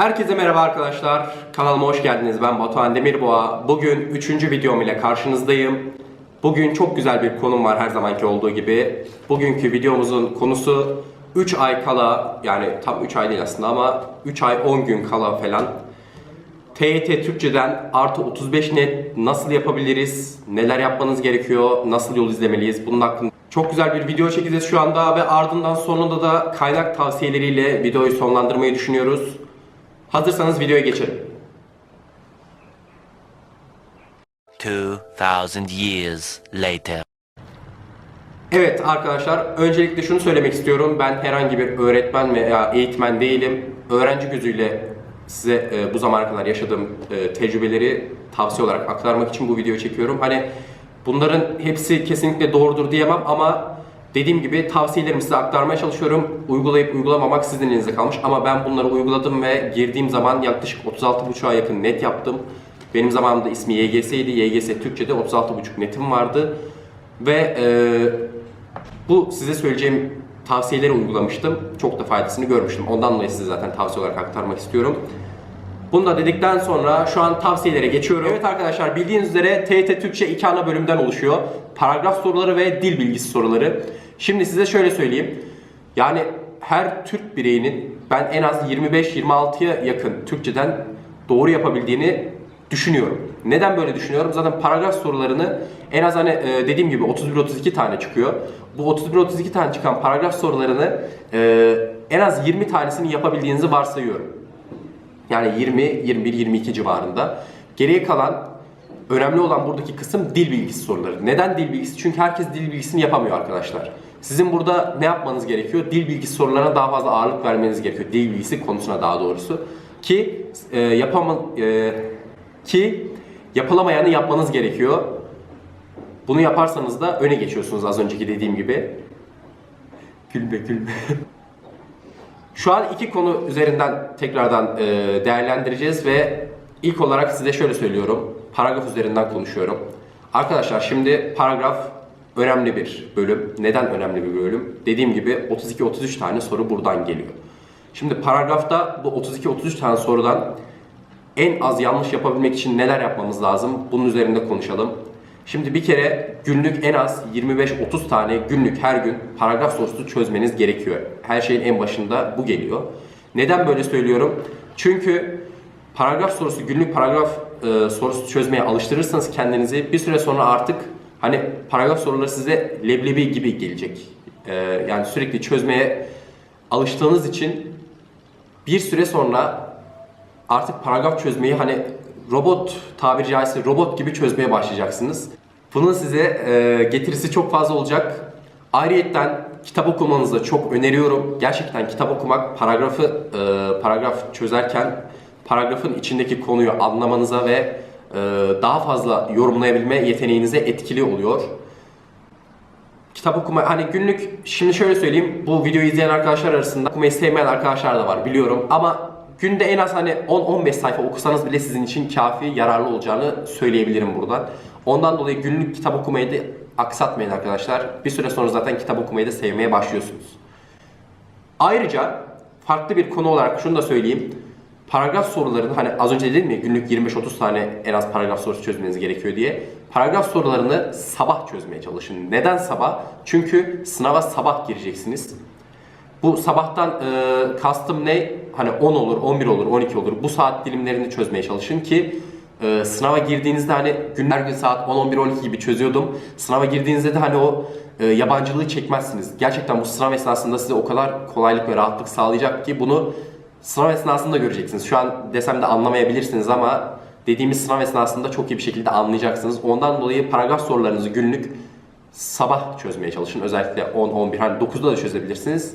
Herkese merhaba arkadaşlar. Kanalıma hoş geldiniz. Ben Batuhan Demirboğa. Bugün 3. videom ile karşınızdayım. Bugün çok güzel bir konum var her zamanki olduğu gibi. Bugünkü videomuzun konusu 3 ay kala yani tam 3 ay değil aslında ama 3 ay 10 gün kala falan TYT Türkçeden artı 35 net nasıl yapabiliriz? Neler yapmanız gerekiyor? Nasıl yol izlemeliyiz? Bunun hakkında çok güzel bir video çekeceğiz şu anda ve ardından sonunda da kaynak tavsiyeleriyle videoyu sonlandırmayı düşünüyoruz. Hazırsanız videoya geçelim. 2000 years later. Evet arkadaşlar öncelikle şunu söylemek istiyorum. Ben herhangi bir öğretmen veya eğitmen değilim. Öğrenci gözüyle size e, bu zamana kadar yaşadığım e, tecrübeleri tavsiye olarak aktarmak için bu videoyu çekiyorum. Hani bunların hepsi kesinlikle doğrudur diyemem ama dediğim gibi tavsiyelerimi size aktarmaya çalışıyorum. Uygulayıp uygulamamak sizin elinizde kalmış ama ben bunları uyguladım ve girdiğim zaman yaklaşık 36.5'a yakın net yaptım. Benim zamanımda ismi YGS'ydi. YGS Türkçe'de 36.5 netim vardı. Ve e, bu size söyleyeceğim tavsiyeleri uygulamıştım. Çok da faydasını görmüştüm. Ondan dolayı size zaten tavsiye olarak aktarmak istiyorum. Bunu da dedikten sonra şu an tavsiyelere geçiyorum. Evet arkadaşlar bildiğiniz üzere TYT Türkçe iki ana bölümden oluşuyor. Paragraf soruları ve dil bilgisi soruları. Şimdi size şöyle söyleyeyim. Yani her Türk bireyinin ben en az 25-26'ya yakın Türkçeden doğru yapabildiğini düşünüyorum. Neden böyle düşünüyorum? Zaten paragraf sorularını en az hani e, dediğim gibi 31-32 tane çıkıyor. Bu 31-32 tane çıkan paragraf sorularını e, en az 20 tanesini yapabildiğinizi varsayıyorum. Yani 20, 21, 22 civarında. Geriye kalan önemli olan buradaki kısım dil bilgisi soruları. Neden dil bilgisi? Çünkü herkes dil bilgisini yapamıyor arkadaşlar. Sizin burada ne yapmanız gerekiyor? Dil bilgisi sorularına daha fazla ağırlık vermeniz gerekiyor. Dil bilgisi konusuna daha doğrusu. Ki e, yapama, e, ki yapılamayanı yapmanız gerekiyor. Bunu yaparsanız da öne geçiyorsunuz az önceki dediğim gibi. Gülme gülme. Şu an iki konu üzerinden tekrardan e, değerlendireceğiz ve ilk olarak size şöyle söylüyorum. Paragraf üzerinden konuşuyorum. Arkadaşlar şimdi paragraf önemli bir bölüm. Neden önemli bir bölüm? Dediğim gibi 32-33 tane soru buradan geliyor. Şimdi paragrafta bu 32-33 tane sorudan en az yanlış yapabilmek için neler yapmamız lazım? Bunun üzerinde konuşalım. Şimdi bir kere günlük en az 25-30 tane günlük her gün paragraf sorusu çözmeniz gerekiyor. Her şeyin en başında bu geliyor. Neden böyle söylüyorum? Çünkü paragraf sorusu, günlük paragraf e, sorusu çözmeye alıştırırsanız kendinizi bir süre sonra artık hani paragraf soruları size leblebi gibi gelecek. E, yani sürekli çözmeye alıştığınız için bir süre sonra artık paragraf çözmeyi hani robot tabiri caizse robot gibi çözmeye başlayacaksınız. Bunun size e, getirisi çok fazla olacak. Ayrıyetten kitap okumanızı da çok öneriyorum. Gerçekten kitap okumak paragrafı e, paragraf çözerken paragrafın içindeki konuyu anlamanıza ve daha fazla yorumlayabilme yeteneğinize etkili oluyor kitap okuma hani günlük şimdi şöyle söyleyeyim bu videoyu izleyen arkadaşlar arasında okumayı sevmeyen arkadaşlar da var biliyorum ama günde en az hani 10-15 sayfa okusanız bile sizin için kafi yararlı olacağını söyleyebilirim buradan. Ondan dolayı günlük kitap okumayı da aksatmayın arkadaşlar. Bir süre sonra zaten kitap okumayı da sevmeye başlıyorsunuz. Ayrıca farklı bir konu olarak şunu da söyleyeyim. Paragraf sorularını hani az önce dedim ya günlük 25-30 tane en az paragraf sorusu çözmeniz gerekiyor diye. Paragraf sorularını sabah çözmeye çalışın. Neden sabah? Çünkü sınava sabah gireceksiniz. Bu sabahtan e, kastım ne? Hani 10 olur, 11 olur, 12 olur. Bu saat dilimlerini çözmeye çalışın ki e, sınava girdiğinizde hani günler gün saat 10, 11, 12 gibi çözüyordum. Sınava girdiğinizde de hani o e, yabancılığı çekmezsiniz. Gerçekten bu sınav esnasında size o kadar kolaylık ve rahatlık sağlayacak ki bunu sınav esnasında göreceksiniz. Şu an desem de anlamayabilirsiniz ama dediğimiz sınav esnasında çok iyi bir şekilde anlayacaksınız. Ondan dolayı paragraf sorularınızı günlük sabah çözmeye çalışın. Özellikle 10-11 hani 9'da da çözebilirsiniz.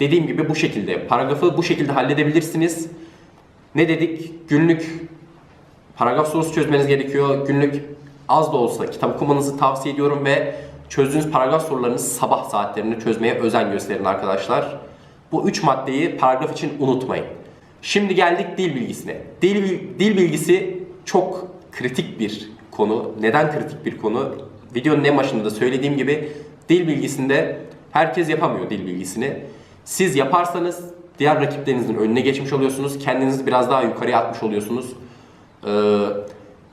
Dediğim gibi bu şekilde paragrafı bu şekilde halledebilirsiniz. Ne dedik? Günlük paragraf sorusu çözmeniz gerekiyor. Günlük az da olsa kitap okumanızı tavsiye ediyorum ve çözdüğünüz paragraf sorularını sabah saatlerinde çözmeye özen gösterin arkadaşlar. Bu üç maddeyi paragraf için unutmayın. Şimdi geldik dil bilgisine. Dil, dil bilgisi çok kritik bir konu. Neden kritik bir konu? Videonun en başında da söylediğim gibi dil bilgisinde herkes yapamıyor dil bilgisini. Siz yaparsanız diğer rakiplerinizin önüne geçmiş oluyorsunuz. Kendinizi biraz daha yukarıya atmış oluyorsunuz. Ee,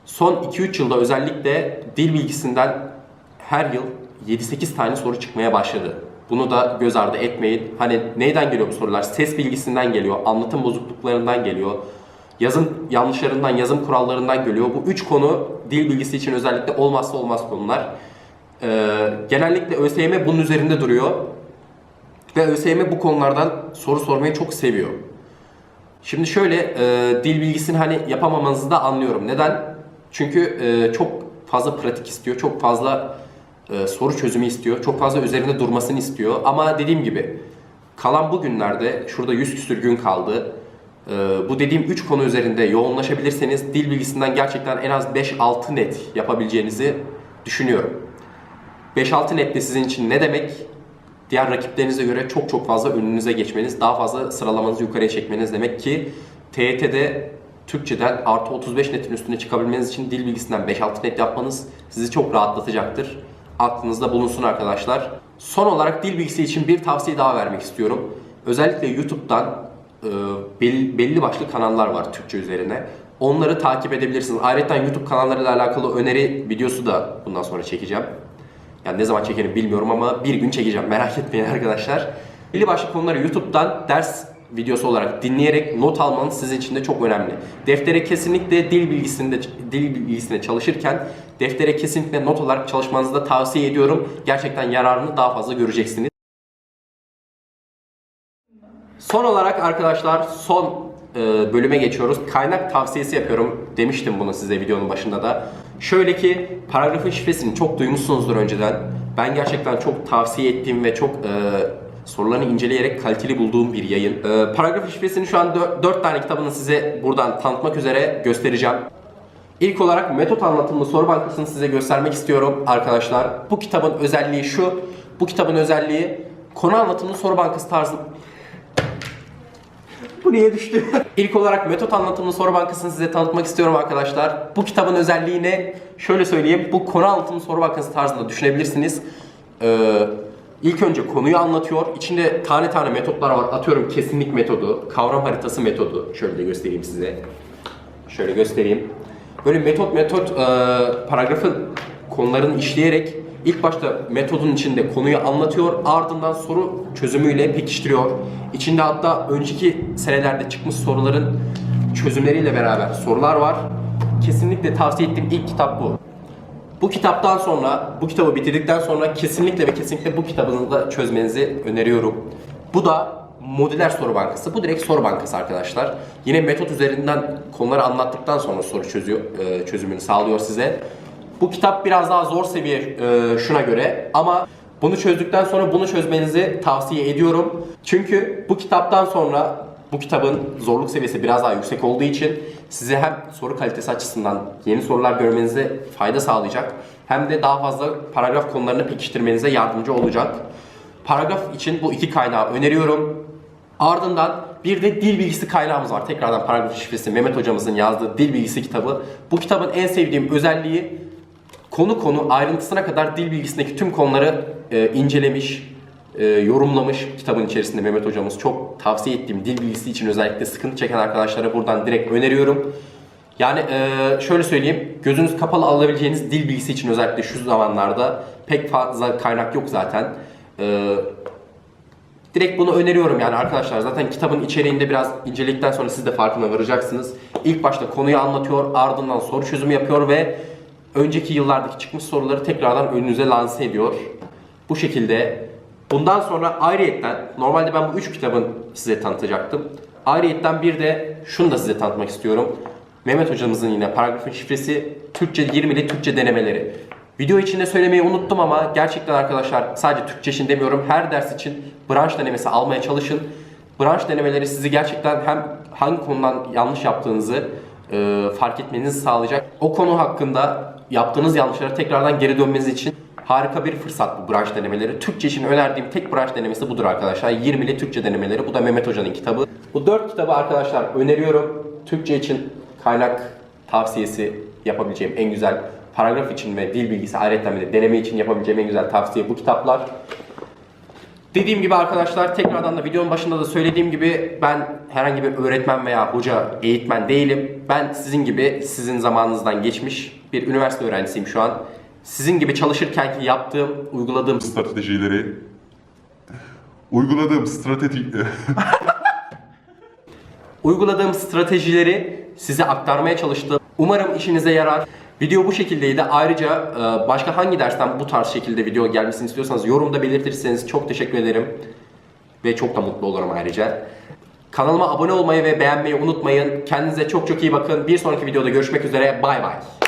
son 2-3 yılda özellikle dil bilgisinden her yıl 7-8 tane soru çıkmaya başladı. Bunu da göz ardı etmeyin. Hani neyden geliyor bu sorular? Ses bilgisinden geliyor, anlatım bozukluklarından geliyor, yazım yanlışlarından, yazım kurallarından geliyor. Bu üç konu dil bilgisi için özellikle olmazsa olmaz konular. Ee, genellikle ÖSYM bunun üzerinde duruyor. Ve ÖSYM bu konulardan soru sormayı çok seviyor. Şimdi şöyle e, dil bilgisini hani yapamamanızı da anlıyorum. Neden? Çünkü e, çok fazla pratik istiyor, çok fazla e, soru çözümü istiyor, çok fazla üzerinde durmasını istiyor. Ama dediğim gibi kalan bu günlerde şurada 100 küsür gün kaldı. E, bu dediğim 3 konu üzerinde yoğunlaşabilirseniz dil bilgisinden gerçekten en az 5-6 net yapabileceğinizi düşünüyorum. 5-6 net de sizin için ne demek? diğer rakiplerinize göre çok çok fazla önünüze geçmeniz, daha fazla sıralamanızı yukarıya çekmeniz demek ki TYT'de Türkçeden artı 35 netin üstüne çıkabilmeniz için dil bilgisinden 5-6 net yapmanız sizi çok rahatlatacaktır. Aklınızda bulunsun arkadaşlar. Son olarak dil bilgisi için bir tavsiye daha vermek istiyorum. Özellikle YouTube'dan e, belli, başlı kanallar var Türkçe üzerine. Onları takip edebilirsiniz. Ayrıca YouTube kanallarıyla alakalı öneri videosu da bundan sonra çekeceğim. Yani ne zaman çekerim bilmiyorum ama bir gün çekeceğim. Merak etmeyin arkadaşlar. Belli başlı konuları YouTube'dan ders videosu olarak dinleyerek not almanız sizin için de çok önemli. Deftere kesinlikle dil bilgisinde dil bilgisine çalışırken deftere kesinlikle not olarak çalışmanızı da tavsiye ediyorum. Gerçekten yararını daha fazla göreceksiniz. Son olarak arkadaşlar son e, bölüme geçiyoruz. Kaynak tavsiyesi yapıyorum. Demiştim bunu size videonun başında da. Şöyle ki paragrafın şifresini çok duymuşsunuzdur önceden. Ben gerçekten çok tavsiye ettiğim ve çok e, sorularını inceleyerek kaliteli bulduğum bir yayın. E, paragrafın şifresini şu an 4 tane kitabını size buradan tanıtmak üzere göstereceğim. İlk olarak metot anlatımlı soru bankasını size göstermek istiyorum arkadaşlar. Bu kitabın özelliği şu. Bu kitabın özelliği konu anlatımlı soru bankası tarzı bu niye düştü? İlk olarak metot anlatımlı soru bankasını size tanıtmak istiyorum arkadaşlar. Bu kitabın özelliği ne? Şöyle söyleyeyim. Bu konu anlatımlı soru bankası tarzında düşünebilirsiniz. Ee, ilk önce konuyu anlatıyor. İçinde tane tane metotlar var. Atıyorum kesinlik metodu, kavram haritası metodu. Şöyle de göstereyim size. Şöyle göstereyim. Böyle metot metot e, paragrafın konularını işleyerek ilk başta metodun içinde konuyu anlatıyor, ardından soru çözümüyle pekiştiriyor. İçinde hatta önceki senelerde çıkmış soruların çözümleriyle beraber sorular var. Kesinlikle tavsiye ettiğim ilk kitap bu. Bu kitaptan sonra, bu kitabı bitirdikten sonra kesinlikle ve kesinlikle bu kitabını da çözmenizi öneriyorum. Bu da modüler soru bankası. Bu direkt soru bankası arkadaşlar. Yine metot üzerinden konuları anlattıktan sonra soru çözüyor, e, çözümünü sağlıyor size. Bu kitap biraz daha zor seviye e, şuna göre ama bunu çözdükten sonra bunu çözmenizi tavsiye ediyorum. Çünkü bu kitaptan sonra bu kitabın zorluk seviyesi biraz daha yüksek olduğu için size hem soru kalitesi açısından yeni sorular görmenize fayda sağlayacak hem de daha fazla paragraf konularını pekiştirmenize yardımcı olacak. Paragraf için bu iki kaynağı öneriyorum. Ardından bir de dil bilgisi kaynağımız var. Tekrardan paragraf şifresi Mehmet hocamızın yazdığı dil bilgisi kitabı. Bu kitabın en sevdiğim özelliği konu konu ayrıntısına kadar dil bilgisindeki tüm konuları e, incelemiş, e, yorumlamış kitabın içerisinde Mehmet hocamız. Çok tavsiye ettiğim dil bilgisi için özellikle sıkıntı çeken arkadaşlara buradan direkt öneriyorum. Yani e, şöyle söyleyeyim, gözünüz kapalı alabileceğiniz dil bilgisi için özellikle şu zamanlarda pek fazla kaynak yok zaten. E, Direkt bunu öneriyorum yani arkadaşlar. Zaten kitabın içeriğinde biraz inceledikten sonra siz de farkına varacaksınız. İlk başta konuyu anlatıyor, ardından soru çözümü yapıyor ve önceki yıllardaki çıkmış soruları tekrardan önünüze lanse ediyor. Bu şekilde. Bundan sonra ayrıyetten, normalde ben bu üç kitabın size tanıtacaktım. Ayrıyetten bir de şunu da size tanıtmak istiyorum. Mehmet hocamızın yine paragrafın şifresi Türkçe 20'li Türkçe denemeleri. Video içinde söylemeyi unuttum ama gerçekten arkadaşlar sadece Türkçe için demiyorum her ders için branş denemesi almaya çalışın. Branş denemeleri sizi gerçekten hem hangi konudan yanlış yaptığınızı e, fark etmenizi sağlayacak. O konu hakkında yaptığınız yanlışlara tekrardan geri dönmeniz için harika bir fırsat bu branş denemeleri. Türkçe için önerdiğim tek branş denemesi budur arkadaşlar. 20'li Türkçe denemeleri. Bu da Mehmet Hoca'nın kitabı. Bu dört kitabı arkadaşlar öneriyorum. Türkçe için kaynak tavsiyesi yapabileceğim en güzel paragraf için ve dil bilgisi ayrıca bir de deneme için yapabileceğim en güzel tavsiye bu kitaplar. Dediğim gibi arkadaşlar tekrardan da videonun başında da söylediğim gibi ben herhangi bir öğretmen veya hoca, eğitmen değilim. Ben sizin gibi sizin zamanınızdan geçmiş bir üniversite öğrencisiyim şu an. Sizin gibi çalışırken ki yaptığım, uyguladığım stratejileri uyguladığım strateji uyguladığım stratejileri size aktarmaya çalıştım. Umarım işinize yarar. Video bu şekildeydi. Ayrıca e, başka hangi dersten bu tarz şekilde video gelmesini istiyorsanız yorumda belirtirseniz çok teşekkür ederim. Ve çok da mutlu olurum ayrıca. Kanalıma abone olmayı ve beğenmeyi unutmayın. Kendinize çok çok iyi bakın. Bir sonraki videoda görüşmek üzere. Bay bay.